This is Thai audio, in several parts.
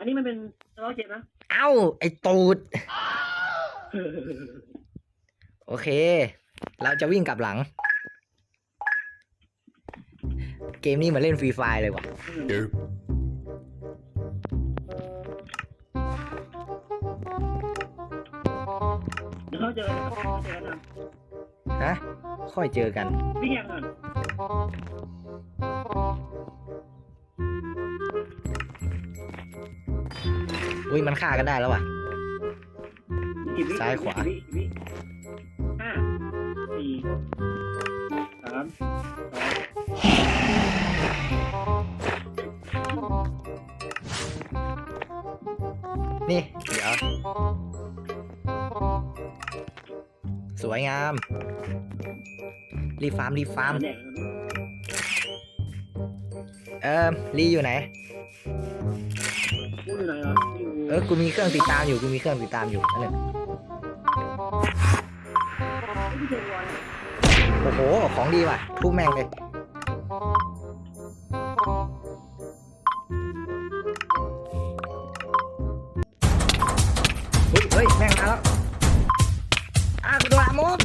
อันนี้มันเป็นสล็อตเกมนะเอ้า ไอตูด โอเค เราจะวิ่งกลับหลัง เกมนี้เหมือนเล่นฟรีไฟเลยว่ะ Nope. เดี๋ยวเขาเจอกันนะครับเจอกันนะฮะ ค่อยเจอกัน วิ่งยังก่อน อุ้ยมันฆ่ากันได้แล้วว่ะ กี่วิซ้ายขวา กี่วิกี่วิห้าสี่สามสองนี่ เดี๋ยว สวยงาม รีบฟาร์มรีบฟาร์ม แดกเออรีอยู่ไหน เออ กูมีเครื่องติดตามอยู่ กูมีเครื่องติดตามอยู่นั่นแหละโอ้โห ของดีว่ะทุบแม่งเลย เฮ้ย แม่งมาแล้วอากูโดนอัดมุม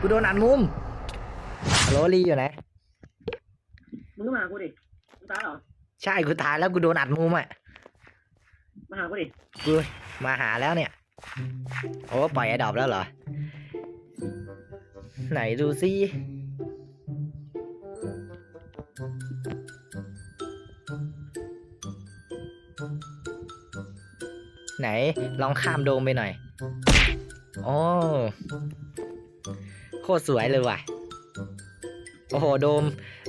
กูโดนอัดมุมฮัลโหลลีอยู่ไหน มึงก็มาหากูดิมึงตายเหรอ ใช่กูตายแล้วกูโดนอัดมุมอะ มาหากูดิกูมาหาแล้วเนี่ย โอ้ปล่อยไอ้ดอบแล้วเหรอ ไหนดูซิไหน ลองข้ามโดมไปหน่อย โอ้โคตรสวยเลยว่ะ โอ้โห โดม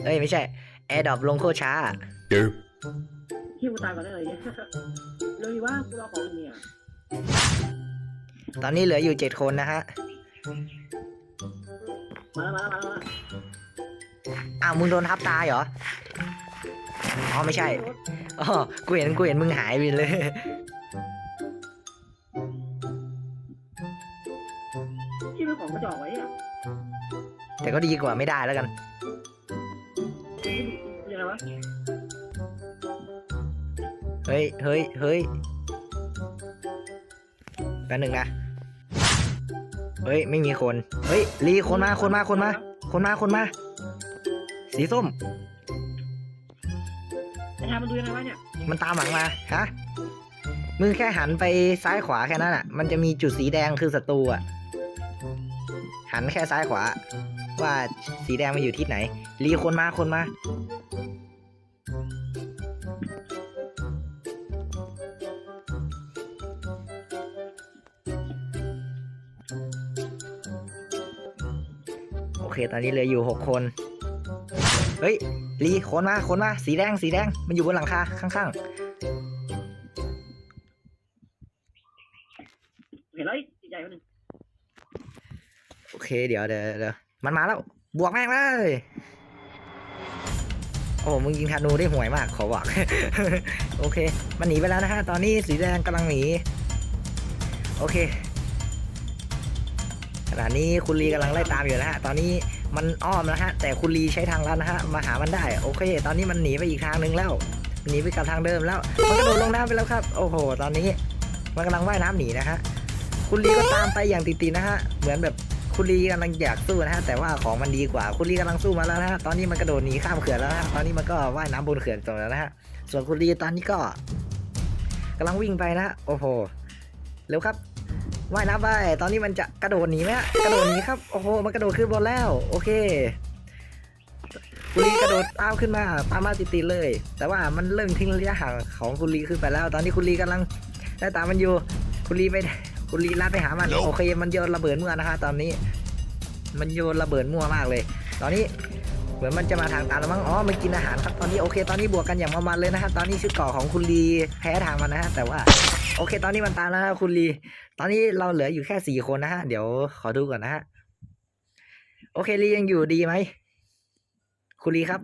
เอ้ย ไม่ใช่ แอร์ดรอปลงโคตรช้า Nope. ที่กูตายก่อนได้เลยเนี่ยเลยว่ากูรอของอยู่เนี่ยตอนนี้เหลืออยู่เจ็ดคนนะฮะ มาแล้วมาแล้วมาแล้วมาอ้าวมึงโดนทับตายเหรอ อ๋อไม่ใช่ อ๋อ กูเห็นกูเห็นมึงหายไปเลย ที่เป็นของกระจอกไว้อะแต่ก็ดีกว่าไม่ได้แล้วกันยังไงวะเฮ้ย เฮ้ย เฮ้ยแป๊บหนึ่งนะ เฮ้ย ไม่มีคน เฮ้ย รีคนมา คนมา คนมา คนมา คนมา สีส้มไอ้ทามันดูยังไงวะเนี่ย มันตามหลังมา ฮะ มึงแค่หันไปซ้ายขวาแค่นั้นอะ มันจะมีจุดสีแดงคือศัตรูอะ หันแค่ซ้ายขวา ว่าสีแดงมันอยู่ที่ไหน รีคนมา คนมา เคตอนนี้เหลืออยู่หกคน เฮ้ยรีคนมาคนมาสีแดงสีแดงมันอยู่บนหลังคาข้างเห็นแล้วอีกใหญ่คนหนึ่งๆ โอเคเดี๋ยวเดี๋ยวเดี๋ยวมันมาแล้ว บวกแม่งเลย โอ้มึงยิงธนูได้ห่วยมากขอบอก โอเค มันหนีไปแล้วนะฮะ ตอนนี้สีแดงกำลังหนี โอเค ขณะนี้คุณลีกำลังไล่ตามอยู่นะฮะ ตอนนี้มันอ้อมนะฮะ แต่คุณลีใช้ทางลัดนะฮะ มาหามันได้ โอเค ตอนนี้มันหนีไปอีกทางนึงแล้ว หนีไปกับทางเดิมแล้ว มันกระโดดลงน้ำไปแล้วครับ โอ้โห ตอนนี้ มันกำลังว่ายน้ำหนีนะฮะ คุณลีก็ตามไปอย่างติดๆนะฮะ เหมือนแบบคุณลีกำลังอยากสู้นะฮะ แต่ว่าของมันดีกว่า คุณลีกำลังสู้มาแล้วนะฮะ ตอนนี้มันกระโดดหนีข้ามเขื่อนแล้วนะฮะ ตอนนี้มันก็ว่ายน้ำบนเขื่อนต่อแล้วนะฮะ ส่วนคุณลีตอนนี้ก็กำลังวิ่งไปนะฮะโอ้โห เร็วครับ ว่ายน้ำไป ตอนนี้มันจะกระโดดหนีไหมฮะกระโดดหนีครับ โอ้โห มันกระโดดขึ้นบนแล้ว โอเคคุณลีกระโดดตามขึ้นมาตามมาติดๆเลย แต่ว่ามันเริ่มทิ้งระยะห่างของคุณลีขึ้นไปแล้ว ตอนนี้คุณลีกำลังได้ตามมันอยู่คุณลีไปคุณลีลัดไปหามัน Nope โอเค มันโยนระเบิดมั่วนะฮะตอนนี้ มันโยนระเบิดมั่วมากเลย ตอนนี้เหมือนมันจะมาทางตามแล้วมั้ง อ๋อ มันกินอาหารครับ ตอนนี้โอเค ตอนนี้บวกกันอย่างประมาณเลยนะฮะ ตอนนี้ชุดเกราะของคุณลีแพ้ทางมันนะฮะ แต่ว่า โอเค ตอนนี้มันตามแล้วนะคุณลี ตอนนี้เราเหลืออยู่แค่สี่คนนะฮะ เดี๋ยวขอดูก่อนนะฮะ โอเคลียังอยู่ดีไหม คุณลีครับ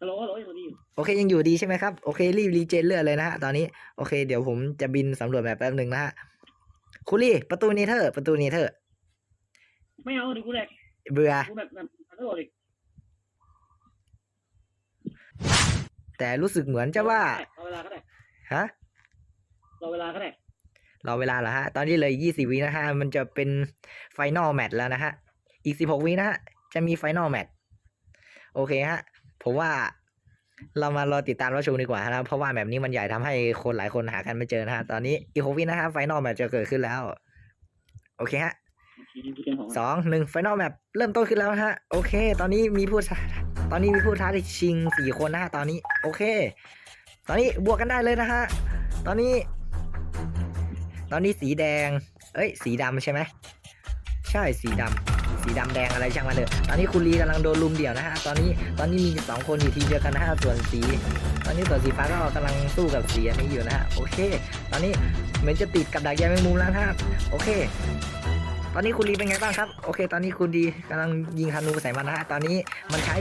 ฮัลโหลฮัลโหลยังดีอยู่โอเคยังอยู่ดีใช่ไหมครับ โอเครีบรีเจนเลือดเลยนะฮะตอนนี้ โอเค เดี๋ยวผมจะบินสำรวจแบบแป๊บหนึ่งนะฮะ คุณลีประตูเนเธอร์ประตูเนเธอร์ไม่เอาเดี๋ยวกูแหลกเบื่อ กูแบบแบบกระโดดอีกแต่รู้สึกเหมือนจะว่า เอาเวลาก็ได้ ฮะ รอเวลาก็ได้รอเวลาเหรอฮะ ตอนนี้เลยยี่สิบวินะฮะ มันจะเป็นไฟนอลแมตช์แล้วนะฮะ อีกสิบหกวินะฮะ จะมีไฟนอลแมตช์โอเคฮะ ผมว่าเรามารอติดตามรับชมดีกว่านะเพราะว่าแบบนี้มันใหญ่ทำให้คนหลายคนหากันไม่เจอนะฮะ ตอนนี้อีกหกวินะฮะ ไฟนอลแมตช์จะเกิดขึ้นแล้ว โอเคฮะทีนี้กูเตรียมของสองหนึ่งไฟนอลแมปเริ่มต้นขึ้นแล้วนะฮะ โอเค ตอนนี้มีผู้ท้าตอนนี้มีผู้ท้าที่ชิงสี่คนนะฮะ ตอนนี้ โอเค ตอนนี้บวกกันได้เลยนะฮะ ตอนนี้ต อนนี้สีแดง เอ้ย สีดำใช่ไหมใช่สีดำสีดำแดงอะไรช่างมันเถอะตอนนี้คุณลีกำลังโดนลุมเดี่ยวนะฮะตอนนี้ตอนนี้มีสองคนอยู่ทีมเดียวกันนะฮะส่วนสี ตอนนี้ส่วนสีฟ้าก็กำลังสู้กับสีนี้อยู่นะฮะโอเค ตอนนี้เหมือนจะติดกับดักใยแมงมุมแล้วนะฮะโอเค ตอนนี้คุณลีเป็นไงบ้างครับ โอเค ตอนนี้คุณดีกำลังยิงธนูใส่มันนะฮะตอนนี้มันใช้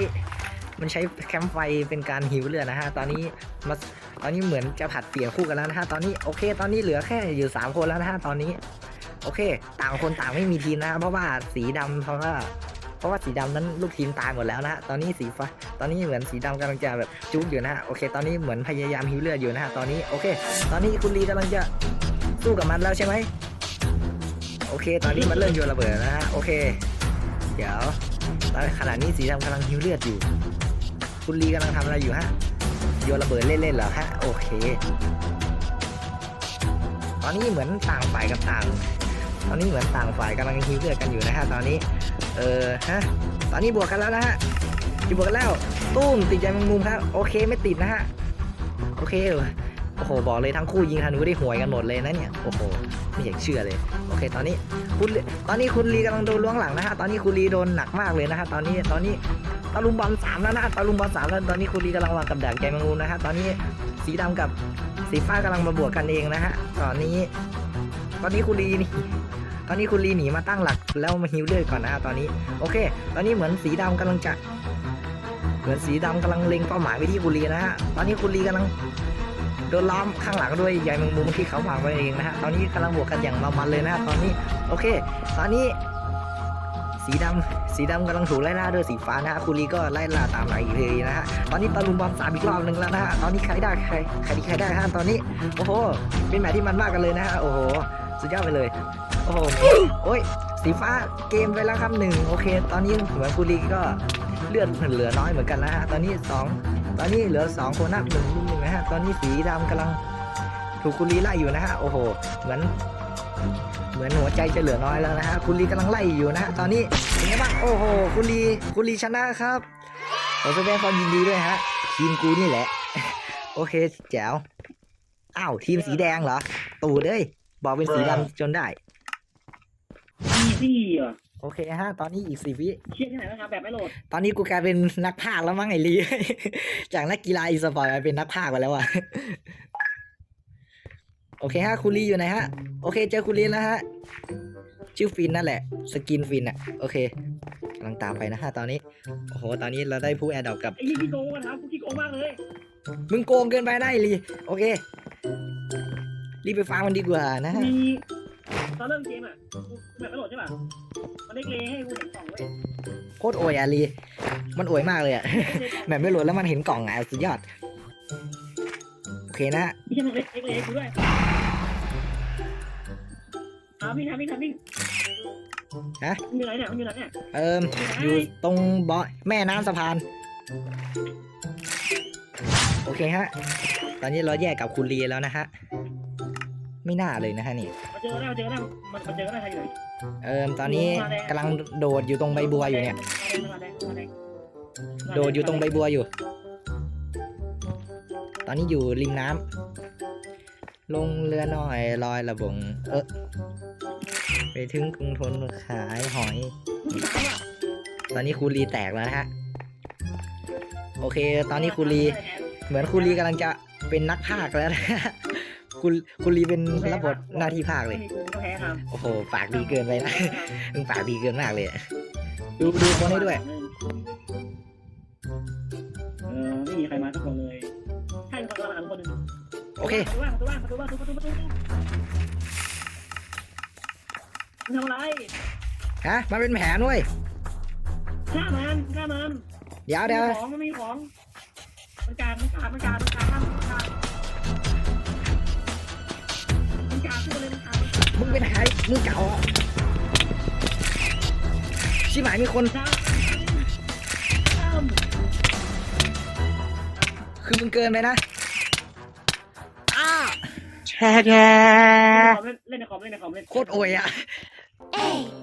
มันใช้แคมป์ไฟเป็นการหิวเลือดนะฮะ ตอนนี้มาตอนนี้เหมือนจะผัดเปลี่ยนคู่กันแล้วนะฮะ ตอนนี้โอเค ตอนนี้เหลือแค่อยู่สามคนแล้วนะฮะ ตอนนี้ โอเค ต่างคนต่างไม่มีทีมนะฮะ เพราะว่าสีดำเพราะว่าเพราะว่าสีดำนั้นลูกทีมตายหมดแล้วนะฮะ ตอนนี้สีฟ้า ตอนนี้เหมือนสีดำกำลังจะแบบจุกอยู่นะฮะ โอเค ตอนนี้เหมือนพยายามหิวเลือดอยู่นะฮะ ตอนนี้ โอเค ตอนนี้คุณลีกำลังจะสู้กับมันแล้วใช่ไหมโอเค ตอนนี้มันเริ่มโยนระเบิดนะฮะ โอเค เดี๋ยวตอนขณะนี้สีดำกำลังหิวเลือดอยู่ คุณลีกำลังทำอะไรอยู่ฮะโยนระเบิดเล่นๆเหรอฮะโอเค ตอนนี้เหมือนต่างฝ่ายกับต่าง ตอนนี้เหมือนต่างฝ่ายกำลังหิวเลือดกันอยู่นะฮะตอนนี้ เออฮะตอนนี้บวกกันแล้วนะฮะอยู่บวกกันแล้วตุ้มติดใจแมงมุมครับโอเคไม่ติดนะฮะโอเคโอ้โหบอกเลยทั้งคู่ยิงธนูได้หวยกันหมดเลยนะเนี่ยโอ้โหไม่อยากเชื่อเลยโอเคตอนนี้คุณตอนนี้คุณลีกำลังโดนล้วงหลังนะฮะตอนนี้คุณลีโดนหนักมากเลยนะฮะตอนนี้ตอนนี้ ตะลุมบอลสามแล้วนะตะลุมบอลสามแล้วตอนนี้คุณลีกำลังวางกับดักใจแมงมุมนะฮะตอนนี้สีดำกับสีฟ้ากำลังมาบวกกันเองนะฮะตอนนี้ ตอนนี้คุณลีนี่ตอนนี้คุณลีหนีมาตั้งหลักแล้วมาฮิวเลือดก่อนนะฮะตอนนี้โอเค ตอนนี้เหมือนสีดำกำลังจะ เหมือนสีดำกำลังเล็งเป้าหมายไปที่คุณลีนะฮะตอนนี้คุณลีกำลังโดนล้อมข้างหลังด้วยใยแมงมุมที่เขาวางไว้เองนะฮะตอนนี้กำลังบวกกันอย่างมันเลยนะฮะตอนนี้โอเค ตอนนี้ สีดำสีดำกำลังถูกไล่ล่าด้วยสีฟ้านะฮะคูรีก็ไล่ล่าตามหลังอีกทีนะฮะตอนนี้ตะลุมบอลสามอีกรอบหนึ่งแล้วนะฮะตอนนี้ใครได้ใครใครดีใครได้ฮะตอนนี้โอ้โหเป็นแมตช์ที่มันมากกันเลยนะฮะโอ้โหสุดยอดไปเลยโอ้โหโอ้ยสีฟ้าเกมไปแล้วครับหนึ่งโอเค ตอนนี้เหมือนคูรีก็เลือดเหลือน้อยเหมือนกันนะฮะตอนนี้สองตอนนี้เหลือสองคนนับหนึ่งหนึ่งนะฮะตอนนี้สีดำกำลังถูกคุณลีไล่อยู่นะฮะโอ้โหเหมือน มือนหัวใจจะเหลือน้อยแล้วนะฮะคุณลีกำลังไล่อยู่นะฮะตอนนี้เป็นไงบ้างโอ้โหคุณลีคุณลีชนะครับขอแสดงความยินดีด้วยฮะทีมกูนี่แหละ โอเคแจ๋วอ้าวทีมสีแดงเหรอ ตูดเอ้ยบอกเป็นสีดำจนได้อีซี่อะโอเคฮะ ตอนนี้อีกสี่วิเชี่ยที่ไหนนะครับแบบไม่โหลด ตอนนี้กูกลายเป็นนักพากย์แล้วมั้งไอ้ลี จากนักกีฬาอีสปอร์ตกลายเป็นนักพากย์ไปแล้วอะ โอเคฮะคุณลีอยู่ไหนฮะ โอเคเจอคุณลีแล้วฮะ ชื่อฟินนั่นแหละ สกินฟินอะโอเคกำลังตามไปนะฮะตอนนี้ โอ้โห ตอนนี้เราได้ผู้แอดดอกกับไอ้ยี่พี่โกงนะครับกูขี้โกงมากเลย มึงโกงเกินไปนะไอ้ลีโอเค รีบไปฟังมันดีกว่านะฮะ มีตอนเริ่มเกมอะกูแบบไม่โหลดใช่ป่ะ มันได้เลให้กูเห็นกล่องเว้ยโคตรโอยอะลีมันโอยมากเลยอะแบบไม่โหลดแล้วมันเห็นกล่องอะสุดยอด โอเคนะฮะ ไม่ใช่มันเล็กเลกูด้วย อ่าวิ่งทำวิ่งทำวิ่งฮะ มันอยู่ไหนเนี่ยมันอยู่ไหนเนี่ยเอิมอยู่ตรงบ่อแม่น้ำสะพาน โอเคฮะ ตอนนี้เราแยกกับคุณลีแล้วนะฮะ ไม่น่าเลยนะฮะนี่ มาเจอแล้วเจอแล้วมันมาเจอแล้วใครอยู่ไหนเอิมตอนนี้กำลังโดดอยู่ตรงใบบัวอยู่เนี่ย มาแดงมาแดงโดดอยู่ตรงใบบัวอยู่ ตอนนี้อยู่ริมน้ำ ลงเรือหน่อยลอยระบง เออไปถึงกรุงทนขายหอย ตอนนี้คูรีแตกแล้วนะฮะ โอเค ตอนนี้คูรีเหมือนคูรีกำลังจะเป็นนักพากย์แล้วนะคุณคุณลีเป็นรับบทหน้าที่พากย์เลย โอ้โห ปากดีเกินไปนะมึงปากดีเกินมากเลย ดูดูคนให้ด้วย เออไม่มีใครมาสักคนเลย โอเคประตูว่างประตูว่างประตูว่างประตูประตูประตูมึงทำอะไรฮะมันเป็นแผนเว้ยฆ่ามันฆ่ามันเดี๋ยวเดี๋ยวของมันมีของมันกลางมันกลางมันกลางมันกลางมันกลางมันกลางขึ้นมาเลยมันกลางมันกลางมึงเป็นใครมึงเก่าอะชิบหายมีคนกลางกลางคือมึงเกินไปนะอ้า เล่นในคอมเล่นในคอมเล่นในคอมเล่นโคตรโอยอะ A B